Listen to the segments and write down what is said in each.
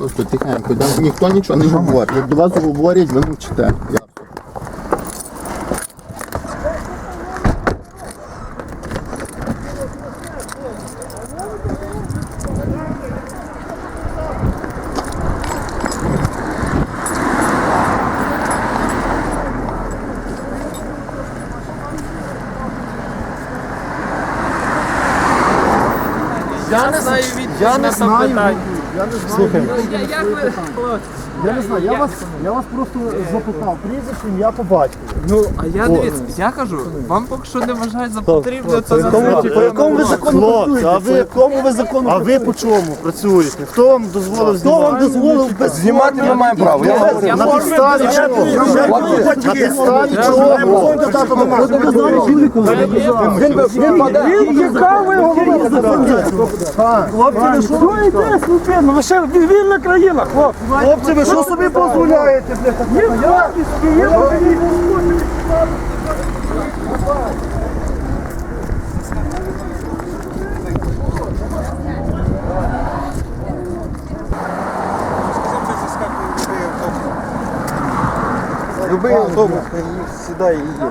Просто тихенько, ніхто нічого не говорить. Як до вас говорять, ви мовчите. Я- Я не знаю від я не знаю. Слухай, Як ви я не знаю, я вас, я вас просто запитав, прізвище, ім'я по батькові. ну а я дивіться, я кажу, вам поки що не вважають за потрібне, то за По це. якому ви закону Хлопці, а ви, якому ви закону а ви по чому працюєте? Хто вам дозволив Хто вам знімати? дозволив без Знімати ми маємо право. Я На підставі чого? На підставі Хлопці, ви що? Йде, спокійно, ви ще вільна країна, хлопці. Хлопці, ви що собі дозволяєте? Любий автобус, сідай і їде.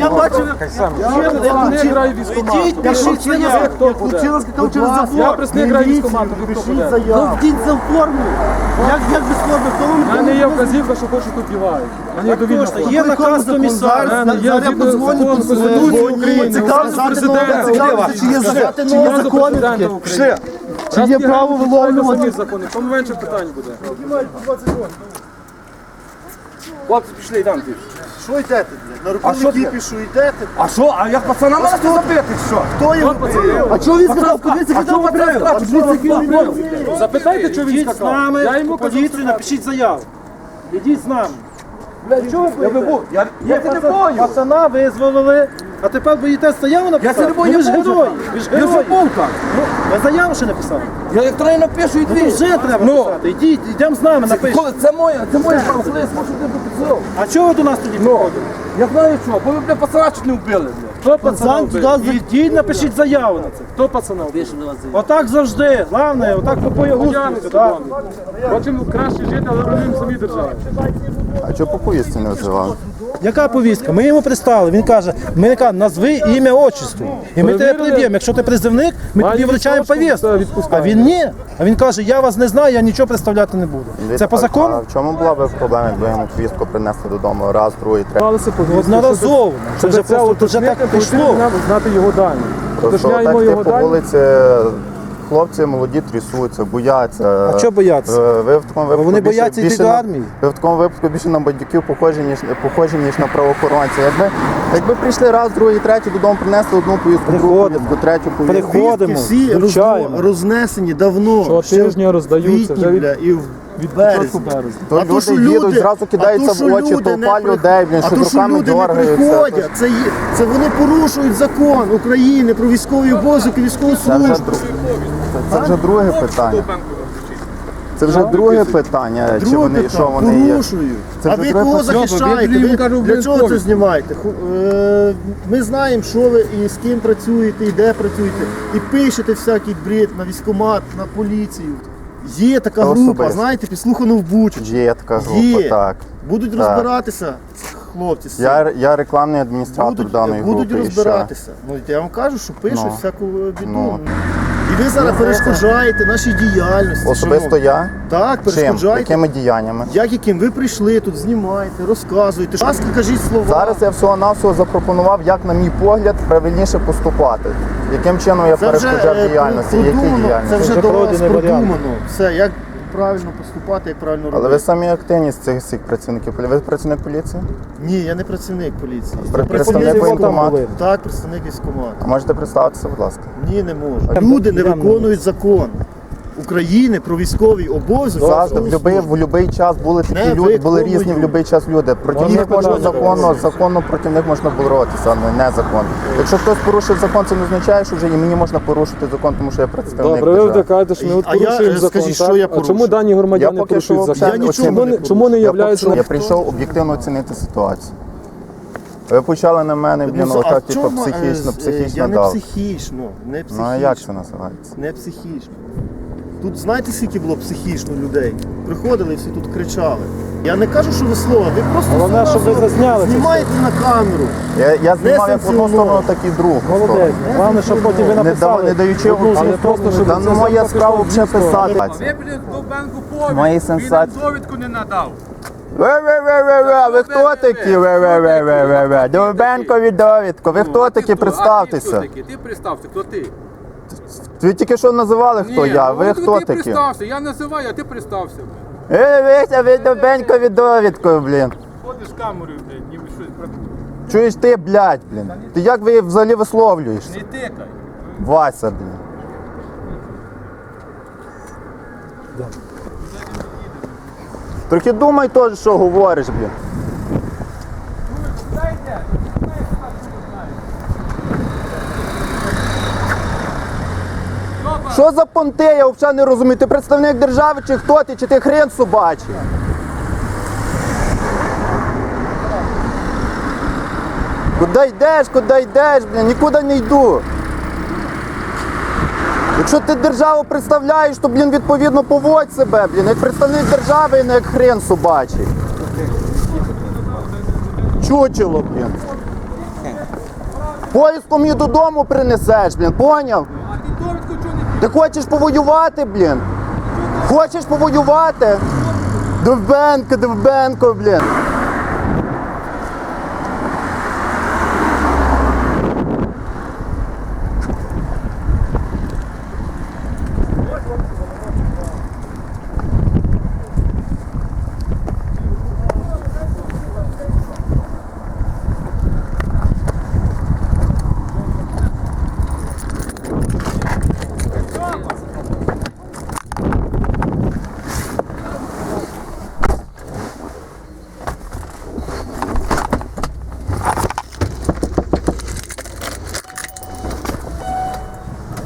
Я бачив, Я не граю військомат. Я представник граю військомату, заяву. Вдіть за форму. Як, як без форми? У мене є вказівка, що хочу тут бігаю. Мені довільно. Є наказ комісар. Зараз я подзвоню закону Конституції України, президента. Чи є закони? Чи є право виловлювати? тому менше питань буде. Хлопці пішли, йдемо. Що йдете? блядь? На рукаві пішу йдете? А що? А як пацана можна запити? Що? Хто його? А чого він сказав? Куди це він побрив. Запитайте, що він сказав. з нами, Я йому поліцію, напишіть заяву. Ідіть з нами. Чого ви боїтесь? Я, я це не бою. Пацана визволили, а тепер боїте заяву написати? Я це не бою, я ви ж я був герої, ви ж Я герої. футболка. Ну, ви заяву ще не писали? Я як пишу напишу і Ну, дві. вже треба Ну. писати. Ідіть, йдемо з нами, напишемо. Коли- Це моє, це моє право, коли я зможу тебе до. А чого ви до нас тоді приходили? Я знаю що, бо ви бля пацана чуть не вбили. бля. Хто пацана вбив? туди ідіть, напишіть заяву на це. Хто пацана вбив? Отак завжди. Головне, отак по боягузку. Хочемо краще жити, але робимо самі держави. А чого по поїздці не визивали? Яка повістка? Ми йому пристали. Він каже, ми кажемо, назви ім'я отчество. І ми тебе приб'ємо. Якщо ти призивник, ми тобі вручаємо повістку. А він ні. А він каже, я вас не знаю, я нічого представляти не буду. Це по А закону? в чому була би проблема, якби йому повістку принесли додому раз, другий, третій? Одноразово. Це вже просто вже так пішло. знати його дані. Уточняємо його дані. Хлопці молоді трясуться, бояться. А чого бояться? Е, Ви в такому випадку вони більше- бояться йти більше до на- армії. Ви в такому випадку більше на бандюків похожі, ніж похожі, ніж на правоохоронців. Якби, якби прийшли раз, другий, третій додому, принесли одну повістку, другу повістку, третю повістку. Приходимо, Всі вручаємо. рознесені давно. Щотижня ще роздаються, вже від- бля, і в Від березня. То А то, люди їдуть, зразу кидаються в очі, люди толпа не людей, блін, що то, що руками люди не дергаються. приходять, це, є- це вони порушують закон України про військовий обов'язок і військову службу. Це, вже друге питання. Це вже друге питання, чи Друге вони, що вони є. порушують. Це а вже ви треба кого послухати. захищаєте? Ви кажу, для чого це знімаєте? Ху- е, Ми знаємо, що ви і з ким працюєте, і де працюєте. І пишете всякий бред на військкомат, на поліцію. Є така Та група, особисто. знаєте, підслухано в Бучу. Є така група, Є. так. Будуть Так. розбиратися хлопці. з цим. Я, я рекламний адміністратор будуть, даної будуть групи. і ще. розбиратися. Ну я вам кажу, що пишуть Ну. всяку біду. Ну. Ви зараз перешкоджаєте нашій діяльності. Особисто шановні. я? Так, Чим? Якими діяннями? Як яким ви прийшли тут, знімаєте, розказуєте. Будь ласка, кажіть слова. Зараз я всього-навсього запропонував, як, на мій погляд, правильніше поступати. Яким чином я перешкоджав е, діяльності, які діяльності. це вже до вас продумано. Все, як правильно поступати, як правильно робити. Але ви самі активні з цих всіх працівників. Ви працівник поліції? Ні, я не працівник поліції. Пр- представник воєнкомату. військкомату. Так, представник військкомату. А можете представитися, будь ласка? Ні, не можу. Люди не виконують закон України про військовий обов'язок. Завжди в будь-який в будь-який час були такі Не люди, були різні в будь-який час люди. Проти них можна законно, задати? законно проти них можна боротися, а не незаконно. Якщо хтось порушив закон, це не означає, що вже і мені можна порушити закон, тому що я представник Добре, ви держави. втикаєте, що ми от А я, порушуємо е, закон. скажіть, так? що я а чому порушив? дані Я громадяни поки що порушують взагалі закон? Я нічого Чому не не, чому не Я, поки являються що- я прийшов об'єктивно оцінити ситуацію. Ви почали на мене, блін, Ну, а отак, в типу, чому, е, психічно, е, психічно Я не дав. психічно, не психічно. Ну а як це називається? Не психічно. Тут знаєте, скільки було психічно людей? Приходили і всі тут кричали. Я не кажу, що ви слова, ви просто Головне, щоб ви це знімаєте на камеру. Я, я знімав як одну сторону, так і другу. Молодець. Головне, щоб потім ви Не, написали. не даючи одну але просто, щоб Це ну, моя справа вже писати. Ви, блін, Довбенку повідь. Мої Він нам сенсації. довідку не надав. Ви, ви, ви, ви, ви, ви хто такі? Ви, ви, ви, ви, ви, ви. Довбенкові довідку. Ви хто такі? Представтеся. Ти представся, хто ти? Ви тільки що називали, хто Ні, я. ну, Ви ти хто такі? представся, я називаю, а ти представся. Е, ви, ви Довбенкові довідку, блін. Ходиш камерою, блядь, ніби щось про... Чуєш ти, блядь, блін. Ти як ви взагалі висловлюєшся? Не тикай. Вася, блін. Трохи думай теж, що говориш, блін. Що за понти, я взагалі не розумію. Ти представник держави чи хто ти, чи ти хрен собачий? Куди йдеш, куди йдеш, блін, нікуди не йду. Якщо ти державу представляєш, то, блін, відповідно поводь себе, блін, як представник держави, не як хрен собачий. Чучело, блін. Поїздком її додому принесеш, блін, поняв? Ти хочеш повоювати, блін? Хочеш повоювати? Довбенко, Довбенко, блін.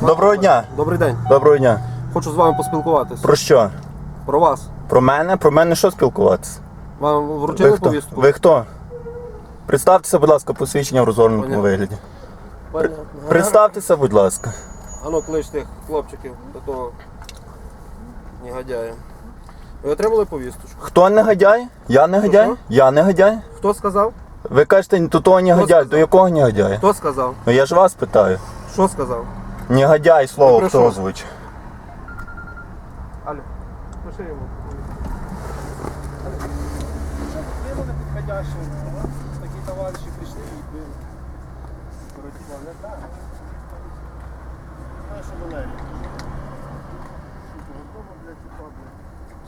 Доброго дня. Добрий день. Доброго дня. Хочу з вами поспілкуватися. Про що? Про вас. Про мене? Про мене що спілкуватися? Вам вручили Ви хто? повістку? Ви хто? Представтеся, будь ласка, посвідчення в розгорнутому Понятно. вигляді. Понятно. Представтеся, будь ласка. А ну клич тих хлопчиків до того негодяя. Ви отримали повісточку? Хто негодяй? Я негодяй? Що-що? Я негодяй? Хто сказав? Ви кажете, до того негодяй. сказав? До якого негодяя? Хто сказав? Ну я ж вас питаю. Що сказав? Негодяй слово хто що? озвучив? Алло. Пиши йому. Такі товариші прийшли і били.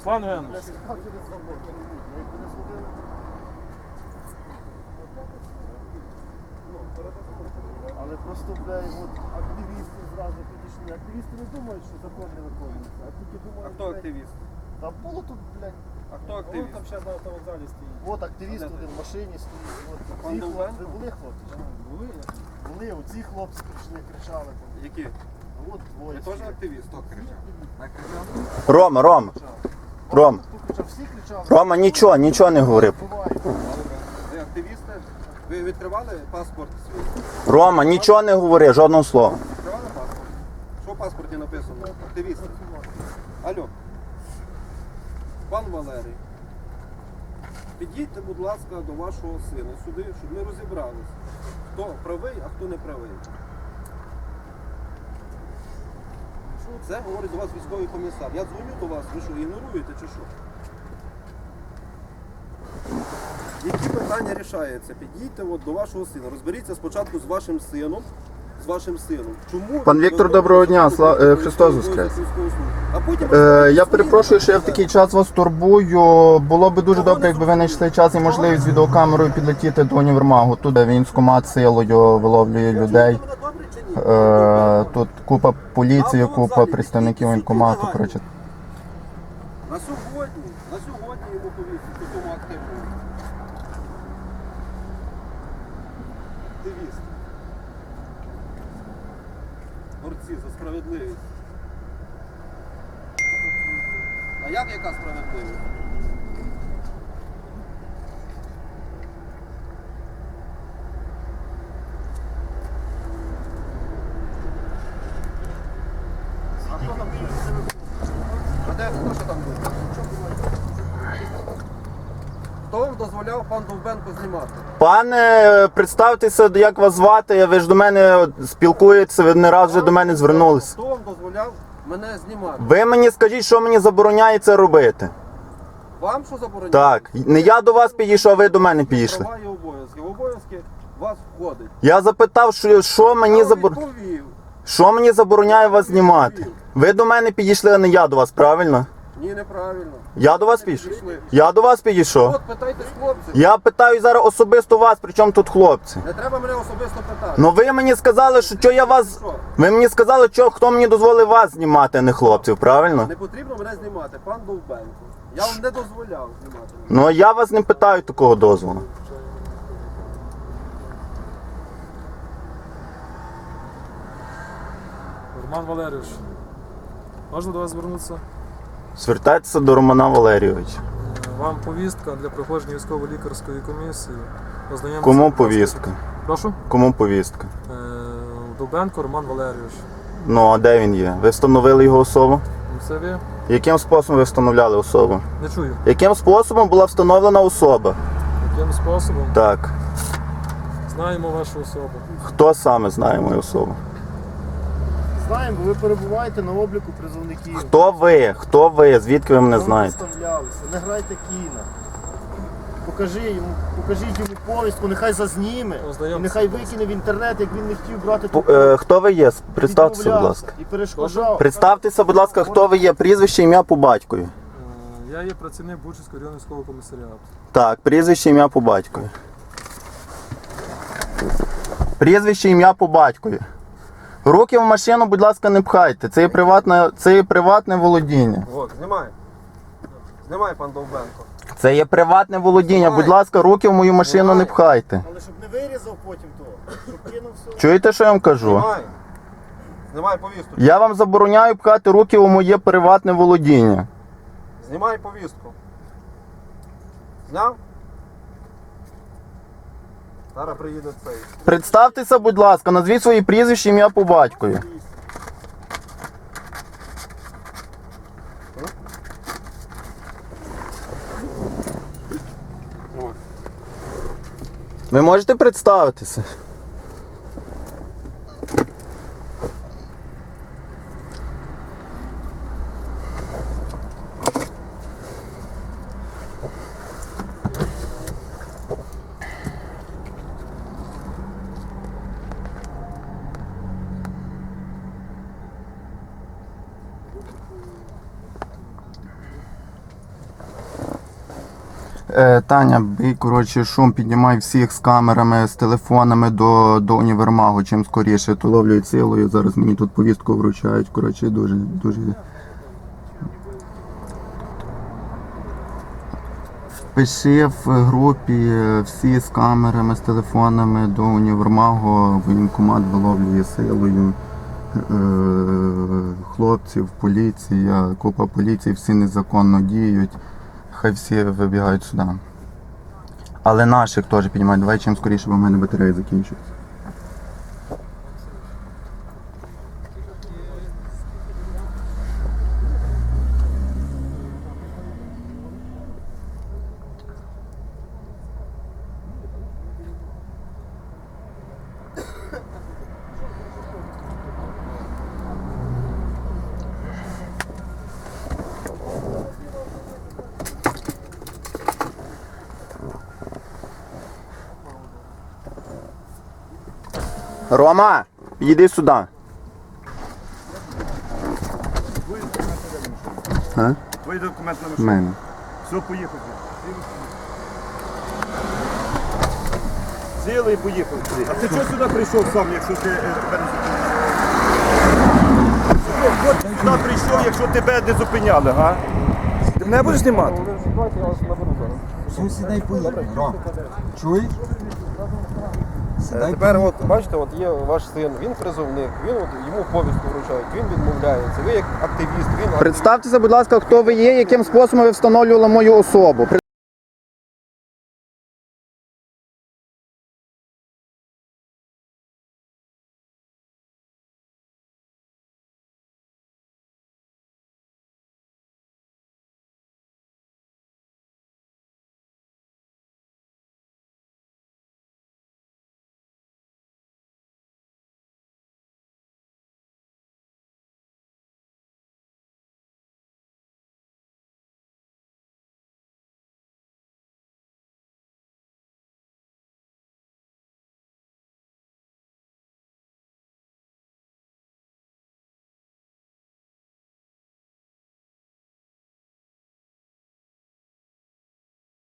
Слава Іванович. Але просто, блядь, от активісти зразу підійшли. Активісти не думають, що закон не виконується, а тільки А хто блядь, активіст? Та було тут, блядь, А хто Вон активіст? там зараз на автовокзалі стоїть. от активіст один в машині стоїть. От, Пан ці Довбенко? ви були хлопці? Були? Були, оці хлопці прийшли, кричали. там. Які? От двоє. Я теж активіст. Хто кричав? Рома, Рома. Ром. Хто кричав? Всі кричали. Рома, нічого, нічого не говорив. Буває. Ви активісти? Ви відкривали паспорт свій? Рома, нічого не говори, жодного слова. Відкривали паспорт? Що в паспорті написано? Активіст. Алло. Пан Валерій. Підійдьте, будь ласка, до вашого сина сюди, щоб ми розібралися, хто правий, а хто не правий. Це говорить до вас військовий комісар. Я дзвоню до вас, ви що, ігноруєте чи що? Які питання рішаються? Підійдьте от до вашого сина. Розберіться спочатку з вашим сином, з вашим сином. Чому Пан Віктор, доброго дня, сла- е, Христос воскрес. А потім Е, я перепрошую, що я в такий час вас турбую. Було би дуже добре, якби ви знайшли час і можливість з відеокамерою підлетіти до універмагу. Тут військомат силою виловлює людей. Е, тут купа поліції, купа представників воєнкомату. Коротше, На сьогодні, на сьогодні йому повісить по тому активному. Активіст. Борці за справедливість. А як яка справедливість? А хто там був? А де хто що там був? Дозволяв пан Довбенко знімати? Пане, представтеся, як вас звати. Ви ж до мене спілкуєтеся, ви не раз вже до мене звернулися. Хто вам дозволяв мене знімати? Ви мені скажіть, що мені забороняє це робити. Вам що забороняє? Так, не я до вас підійшов, а ви до мене підійшли. Права і обов'язки. В обов'язки вас входить. Я запитав, що, що мені Я забор... відповів. що мені забороняє вас знімати. Ви до мене підійшли, а не я до вас, правильно? Ні, неправильно. Я до вас підійшов. Пішли. Я до вас підійшов. От питайте з хлопців. Я питаю зараз особисто вас, при чому тут хлопці. Не треба мене особисто питати. Ну ви мені сказали, що, що я вас. Що? Ви мені сказали, що хто мені дозволив вас знімати, а не хлопців, правильно? Не потрібно мене знімати, пан Довбенко. Я вам не дозволяв знімати. Ну я вас не питаю такого дозволу. Роман Валерійович, можна до вас звернутися? Звертайтеся до Романа Валерійовича. Вам повістка для проходження військово-лікарської комісії. Ознайомитися, Кому повістка? Прошу? Кому повістка? Е, Довбенко Роман Валерійович. Ну а де він є? Ви встановили його особу? Це ви? Яким способом ви встановляли особу? Не чую. Яким способом була встановлена особа? Яким способом? Так. Знаємо вашу особу. Хто саме знає мою особу? Знаємо, бо ви перебуваєте на обліку призовників. Хто ви? Хто ви? Звідки ви мене знаєте? представлялися. Не грайте кіна. Покажи йому, покажіть йому повістку, нехай зазніме. І нехай викине в інтернет, як він не хотів брати Пу- ту е, Хто ви є? Представтеся, будь ласка. І перешкоджав. Представтеся, будь ласка, хто ви є? Прізвище, ім'я по батькові. Е, Я є працівник Бучицького районного військового комісаріату. Так, прізвище, ім'я по батькові. Прізвище, ім'я по батькові. Руки в машину, будь ласка, не пхайте. Це є приватне, це є приватне володіння. От, знімай. Знімай, пан Довбенко. Це є приватне володіння. Будь ласка, руки в мою машину не пхайте. Але щоб не вирізав потім того, щоб кинув все. Чуєте, що я вам кажу? Знімай. Знімай повістку. Я вам забороняю пхати руки у моє приватне володіння. Знімай повістку. Зняв? Зараз приїде цей. Представтеся, будь ласка, назвіть свої прізвище, ім'я по батькові. Ви можете представитися? Таня, бий, коротше, шум піднімай всіх з камерами, з телефонами до, до універмагу, чим скоріше, то ловлюють силою. Зараз мені тут повістку вручають. Коротше, дуже, дуже. Пиши в групі е, всі з камерами, з телефонами до універмагу, воєнкомат виловлює силою. Е, Хлопців, поліція, купа поліції, всі незаконно діють. Хай всі вибігають сюди. Але наших теж піднімають. Давай чим скоріше, бо в мене батарея закінчується. Рома! Підійди сюди. А? Твої документи на машину. мене. Все, поїхали. Сіли і поїхали. А ти чого сюди прийшов сам, якщо ти е, тебе не зупиняли? Ти сюди прийшов, якщо тебе не зупиняли, га? Ти мене будеш знімати? Сідай поїхали. Чуєш? Е, Тепер от бачите, от є ваш син, він призовник, він от йому повістку вручають, він відмовляється. Ви як активіст, він активіст. Представтеся, будь ласка, хто ви є, яким способом ви встановлювали мою особу.